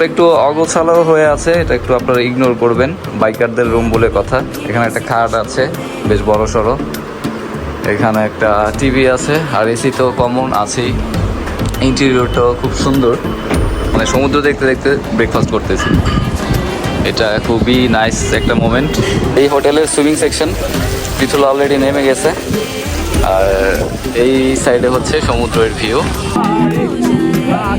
রুমটা একটু অগোছালো হয়ে আছে, এটা একটু আপনারা ইগনোর করবেন। বাইকারদের রুম বলে কথা। এখানে একটা খাট আছে, বেশ বড় সড়ো। এখানে একটা টিভি আছে, আর এসি তো কমন আছেই। ইন্টেরিয়রটাও খুব সুন্দর। মানে সমুদ্র দেখতে দেখতে ব্রেকফাস্ট করতেছি। এটা খুবই নাইস একটা মোমেন্ট এই হোটেলের সুইমিং সেকশন পিছুল অলরেডি নেমে গেছে। আর এই সাইডে হচ্ছে সমুদ্রের ভিউ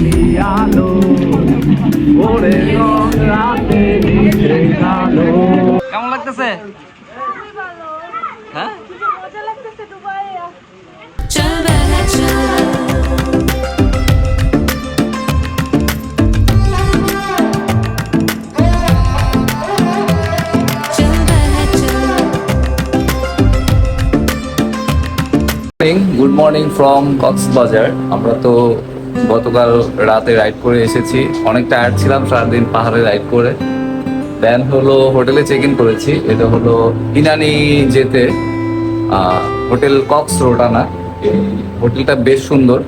খালি আলো, ওরে রাতে কালো। কেমন লাগতেছে? হ্যাঁ? মজা লাগতেছে দুবাইয়া চল বেলা চল morning good morning from Cox's Bazar আমরা তো গতকাল রাতে রাইড করে এসেছি। অনেক টায়ার্ড ছিলাম, সারাদিন পাহাড়ে রাইড করে। দেন হলো হোটেলে চেক ইন করেছি। এটা হলো ইনানি যেতে হোটেল কক্স এই হোটেলটা বেশ সুন্দর,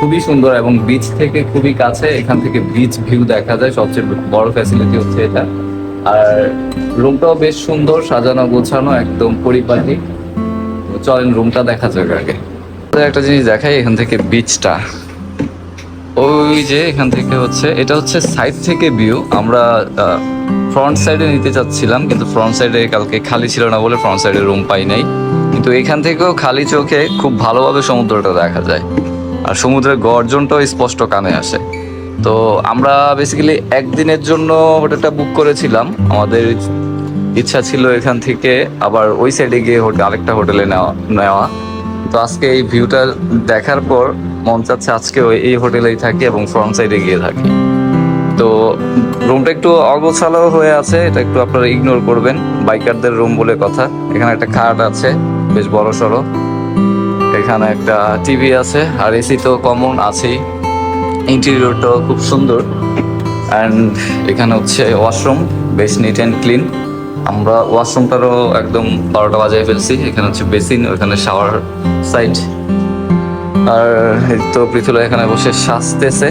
খুবই সুন্দর এবং বিচ থেকে খুবই কাছে। এখান থেকে বিচ ভিউ দেখা যায়। সবচেয়ে বড় ফ্যাসিলিটি হচ্ছে এটা। আর রুমটাও বেশ সুন্দর, সাজানো গোছানো, একদম পরিপাটি। চলেন রুমটা দেখা যাক আগে। একটা জিনিস দেখাই, এখান থেকে বিচটা ওই যে এখান থেকে হচ্ছে, এটা হচ্ছে সাইড থেকে ভিউ আমরা ফ্রন্ট সাইডে নিতে চাচ্ছিলাম, কিন্তু ফ্রন্ট সাইডে কালকে খালি ছিল না বলে ফ্রন্ট সাইডে রুম পাই নাই। কিন্তু এখান থেকেও খালি চোখে খুব ভালোভাবে সমুদ্রটা দেখা যায়। আর সমুদ্রের গর্জনটাও স্পষ্ট কানে আসে। তো আমরা বেসিক্যালি একদিনের জন্য হোটেলটা বুক করেছিলাম। আমাদের ইচ্ছা ছিল এখান থেকে আবার ওই সাইডে গিয়ে হোটেল আরেকটা হোটেলে নেওয়া নেওয়া। তো আজকে এই ভিউটা দেখার পর মন চাচ্ছে আজকে এই হোটেলেই থাকি এবং ফ্রন্ট সাইডে গিয়ে থাকি। তো রুমটা একটু অগোছালো হয়ে আছে, এটা একটু আপনারা ইগনোর করবেন। বাইকারদের রুম বলে কথা। এখানে একটা খাট আছে, বেশ বড় সড়ো এখানে একটা টিভি আছে, আর এসি তো কমন আছেই। ইন্টেরিয়রটাও খুব সুন্দর। অ্যান্ড এখানে হচ্ছে ওয়াশরুম বেশ নিট অ্যান্ড ক্লিন আমরা ওয়াশরুমটারও একদম বারোটা বাজায় ফেলছি। এখানে হচ্ছে বেসিন ওখানে শাওয়ার সাইড আর তো পৃথুলা এখানে বসে সাজতেছে।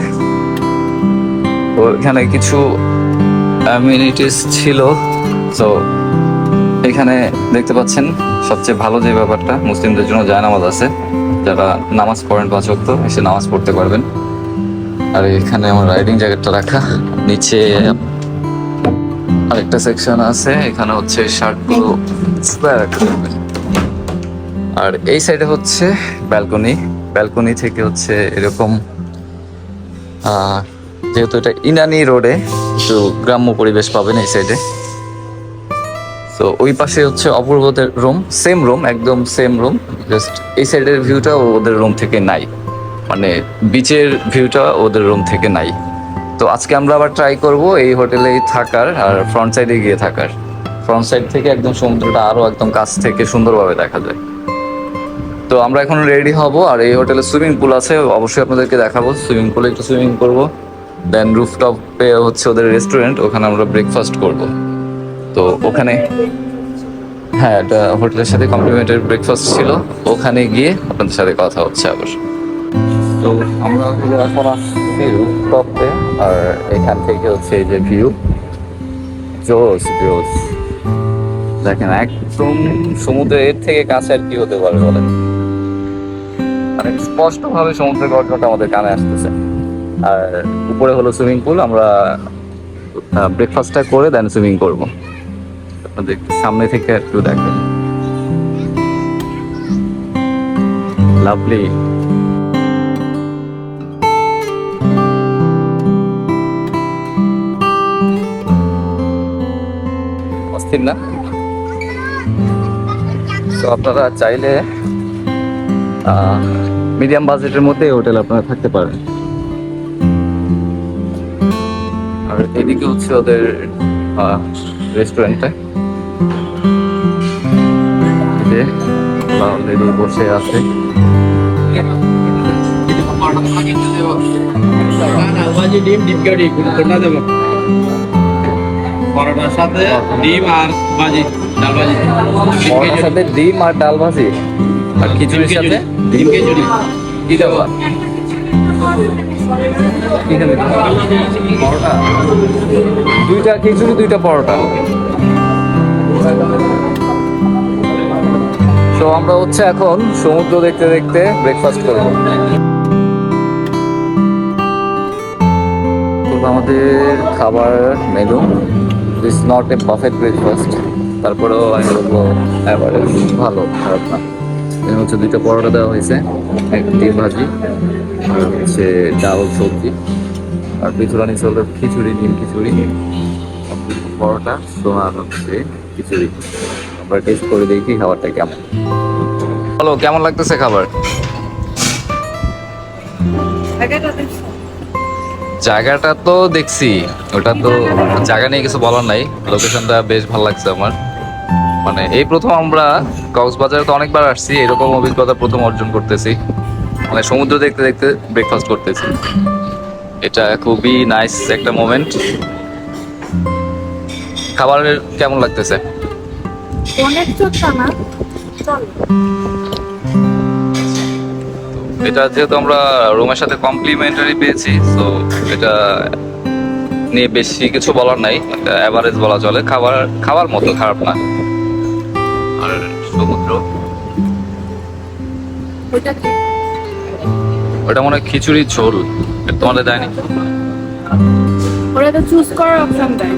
এখানে কিছু অ্যামিনিটিস ছিল। তো এখানে দেখতে পাচ্ছেন, সবচেয়ে ভালো যে ব্যাপারটা, মুসলিমদের জন্য জায়নামাজ আছে। যারা নামাজ পড়েন পাঁচ ওয়াক্ত, এসে নামাজ পড়তে পারবেন। আর এখানে আমার রাইডিং জ্যাকেটটা রাখা। নিচে আরেকটা সেকশন আছে, এখানে হচ্ছে শার্টগুলো স্কোয়ার রাখতে পারবেন আর এই সাইডে হচ্ছে ব্যালকনি ব্যালকনি থেকে হচ্ছে এরকম যেহেতু এটা ইনানি রোডে, একটু গ্রাম্য পরিবেশ পাবেন এই সাইডে তো ওই পাশে হচ্ছে অপূর্বদের রুম সেম রুম একদম সেম রুম জাস্ট এই সাইডের ভিউটা ওদের রুম থেকে নাই। মানে বিচের ভিউটা ওদের রুম থেকে নাই। তো আজকে আমরা আবার ট্রাই করব এই হোটেলেই থাকার আর ফ্রন্ট সাইডে গিয়ে থাকার। ফ্রন্ট সাইড থেকে একদম সমুদ্রটা আরও একদম কাছ থেকে সুন্দরভাবে দেখা যায়। তো আমরা এখন রেডি হব, আর এই হোটেলে সুইমিং পুল আছে, অবশ্যই আপনাদেরকে দেখাবো। সুইমিং পুলে একটু সুইমিং করব। দেন রুফটপে হচ্ছে ওদের রেস্টুরেন্ট ওখানে আমরা ব্রেকফাস্ট করব। তো ওখানে হ্যাঁ এটা হোটেলের সাথে কমপ্লিমেন্টারি ব্রেকফাস্ট ছিল। ওখানে গিয়ে আপনাদের সাথে কথা হচ্ছে আবার। তো আমরা এখন আসছি রুফটপে আর এখান থেকে হচ্ছে এই যে ভিউ জোস জোস। দেখেন, একদম সমুদ্রের থেকে কাছে আর কি হতে পারে বলেন। মানে স্পষ্ট ভাবে সমুদ্রের গর্জনটা আমাদের কানে আসতেছে। আর উপরে হলো সুইমিং পুল আমরা ব্রেকফাস্টটা করে দেন সুইমিং করব। আপনাদের সামনে থেকে একটু দেখেন। লাভলি অস্থির না? তো আপনারা চাইলে মিডিয়াম বাজেটের মধ্যে হোটেল আপনারা থাকতে পারেন আর এদিকে হচ্ছে ওদের রেস্টুরেন্টটা অলরেডি বসে আছে ডিম ডিম কারি কোনটা দেবো পরোটার সাথে ডিম আর ভাজি ডাল ভাজি। পরোটার সাথে ডিম আর ডাল ভাজি? আর খিচুড়ির সাথে ডিম খিচুড়ি। কি দেবো পরোটা। দুইটা খিচুড়ি দুইটা পরোটা। তো আমরা হচ্ছে এখন সমুদ্র দেখতে দেখতে ব্রেকফাস্ট করব। আমাদের খাবার menu is not a perfect breakfast তারপরেও আমি বলব অ্যাভারেজ ভালো খারাপ না। হচ্ছে দুইটা পরোটা দেওয়া হয়েছে। একটি ভাজি, আর হচ্ছে ডাল সবজি, আর পিছুরানি হলো খিচুড়ি, ডিম খিচুড়ি পরোটা, সোনার হচ্ছে খিচুড়ি। আমরা টেস্ট করে দেখি খাবারটা কেমন। হ্যালো, কেমন লাগতেছে খাবার? জায়গাটা তো দেখছি, ওটা তো জায়গা নিয়ে কিছু বলার নাই লোকেশনটা বেশ ভালো লাগছে আমার। মানে এই প্রথম আমরা কক্সবাজারে তো অনেকবার আসছি এরকম অভিজ্ঞতা প্রথম অর্জন করতেছি। মানে সমুদ্র দেখতে দেখতে ব্রেকফাস্ট করতেছি। এটা খুবই নাইস একটা মোমেন্ট খাবারের কেমন লাগতেছে? অনেক না এটা যেহেতু আমরা রুমের সাথে কমপ্লিমেন্টারি পেয়েছি তো এটা নিয়ে বেশি কিছু বলার নাই অ্যাভারেজ বলা চলে। খাবার খাবার মতো খারাপ না। আর সমুদ্র। কি? ওটা মনে হয় খিচুড়ি ঝোল। তোমাদের দেয়নি? ওরা তো চুজ করার অপশন দেয়।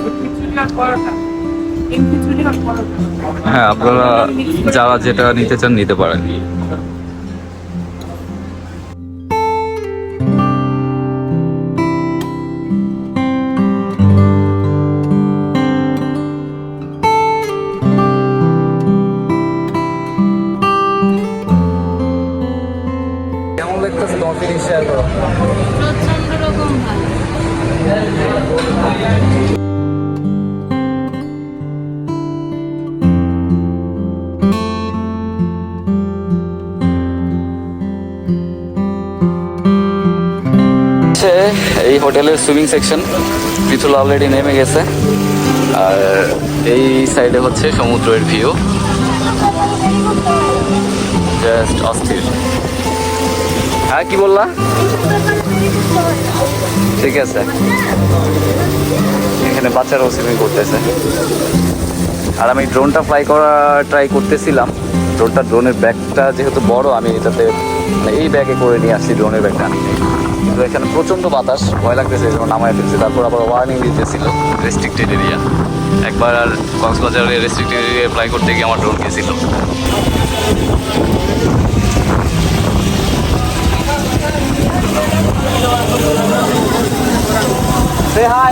হ্যাঁ আপনারা যারা যেটা নিতে চান নিতে পারেন। হোটেলের সুইমিং সেকশন পিছুল অলরেডি নেমে গেছে। আর এই সাইডে হচ্ছে সমুদ্রের ভিউ জাস্ট অস্থির। হ্যাঁ কি বললা? ঠিক আছে। এখানে বাচ্চারাও সুইমিং করতেছে। আর আমি ড্রোনটা ফ্লাই করা ট্রাই করতেছিলাম। ড্রোনটা ড্রোনের ব্যাগটা যেহেতু বড়, আমি এটাতে মানে এই ব্যাগে করে নিয়ে আসছি ড্রোনের ব্যাগটা কিন্তু এখানে প্রচণ্ড বাতাস ভয় লাগতেছে যেমন নামায় ফেলছে। তারপর আবার ওয়ার্নিং দিতেছিল। রেস্ট্রিক্টেড এরিয়া একবার আর কক্সবাজারে রেস্ট্রিক্টেড এরিয়া ফ্লাই করতে গিয়ে আমার ড্রোন গেছিল Say hi.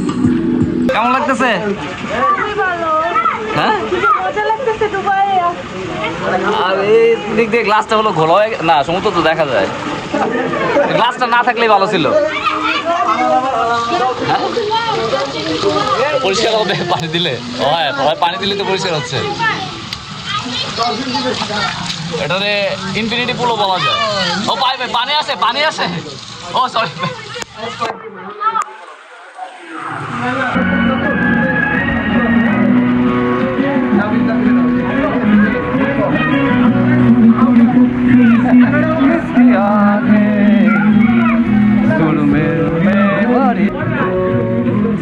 কেমন লাগতেছে? হ্যাঁ? আর এই দিক দিয়ে গ্লাসটা হলো ঘোলা হয়ে না সমুদ্র তো দেখা যায়। গ্লাসটা না থাকলেই ভালো ছিল। হ্যাঁ? পরিষ্কার হবে পানি দিলে। হ্যাঁ হয় পানি দিলে তো পরিষ্কার হচ্ছে। এটারে ইনফিনিটি পুলও বলা যায়। ও পাই ভাই পানি আছে পানি আছে। ও সরি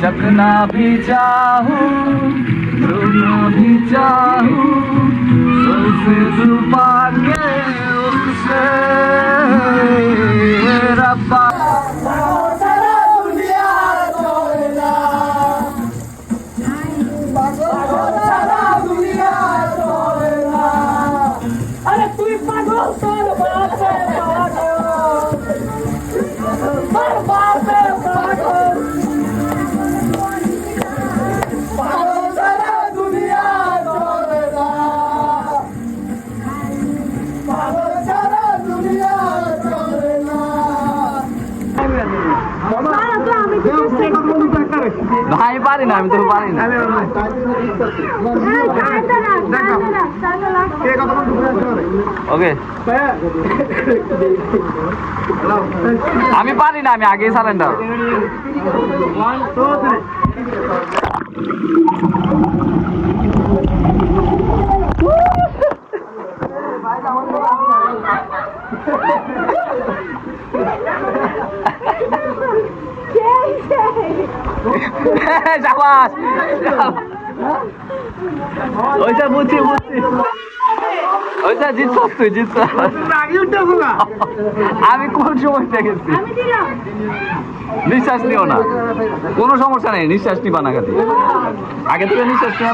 चकना भी चाहूँ रुकना भी चाहूँ सबसे छुपा के उससे আমি তো পারি না ওকে আমি পারি না আমি আগেই সারেন্ডার সাবাস। ওইটা বুঝছি বুঝছি। ওইটা জিতছস তুই জিতছস। আমি কোন সময় দেখেছি? নিঃশ্বাস নিও না। কোনো সমস্যা নেই নিঃশ্বাস নিবা না খালি। আগে থেকে নিঃশ্বাস নিয়ে